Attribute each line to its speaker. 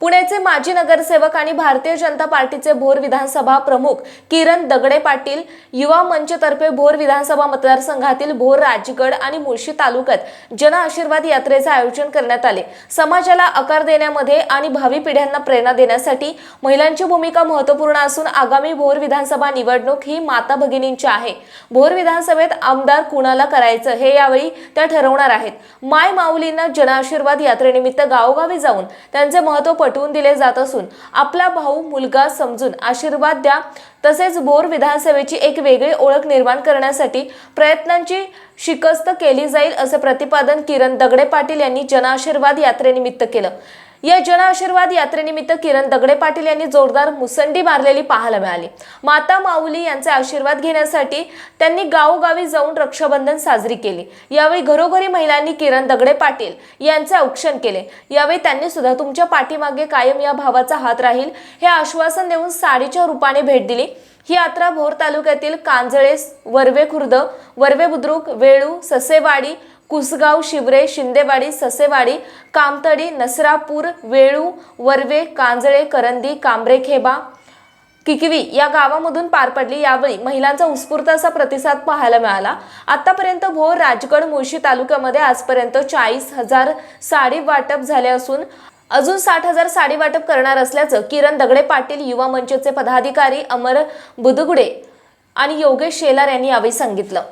Speaker 1: पुण्याचे माजी नगरसेवक आणि भारतीय जनता पार्टीचे भोर विधानसभा प्रमुख किरण दगडे पाटील युवा मंचतर्फे भोर विधानसभा मतदारसंघातील भोर राजगड आणि मुळशी तालुक्यात जन आशीर्वाद यात्रेचे आयोजन करण्यात आले. समाजाला आकार देण्यामध्ये आणि भावी पिढ्यांना प्रेरणा देण्यासाठी महिलांची भूमिका महत्त्वपूर्ण असून आगामी भोर विधानसभा निवडणूक ही माता भगिनींची आहे. भोर विधानसभेत आमदार कुणाला करायचं हे यावेळी त्या ठरवणार आहेत. माय माऊलींना जनआशीर्वाद यात्रेनिमित्त गावोगावी जाऊन त्यांचे महत्त्व पटवून दिले जात असून आपला भाऊ मुलगा समजून आशीर्वाद द्या. तसेच बोर विधानसभेची एक वेगळी ओळख निर्माण करण्यासाठी प्रयत्नांची शिकस्त केली जाईल असे प्रतिपादन किरण दगडे पाटील यांनी जनआशीर्वाद यात्रेनिमित्त केलं. या जनआशीर्वाद यात्रेनिमित्त किरण दगडे पाटील यांनी जोरदार मुसंडी मारलेली पाहायला मिळाली. माता माऊली यांचे आशीर्वाद घेण्यासाठी त्यांनी गावोगावी जाऊन रक्षाबंधन साजरी केली. यावेळी घरोघरी महिलांनी किरण दगडे पाटील यांचे औक्षण केले. यावेळी त्यांनी सुद्धा तुमच्या पाठीमागे कायम या भावाचा हात राहील हे आश्वासन देऊन साडीच्या रूपाने भेट दिली. ही यात्रा भोर तालुक्यातील कांजळे वरवे खुर्द वरवे बुद्रुक वेळू ससेवाडी कुसगाव शिवरे शिंदेवाडी ससेवाडी कामतडी नसरापूर वेळू वरवे कांजळे करंदी कांबरेखेबा किकवी या गावामधून पार पडली. यावेळी महिलांचा उत्स्फूर्त असा प्रतिसाद पाहायला मिळाला. आतापर्यंत भोर राजगड मुळशी तालुक्यामध्ये आजपर्यंत चाळीस हजार साडी वाटप झाले असून अजून साठ हजार साडी वाटप करणार असल्याचं किरण दगडे पाटील युवा मंचचे पदाधिकारी अमर बुदगुडे आणि योगेश शेलार यांनी यावेळी सांगितलं.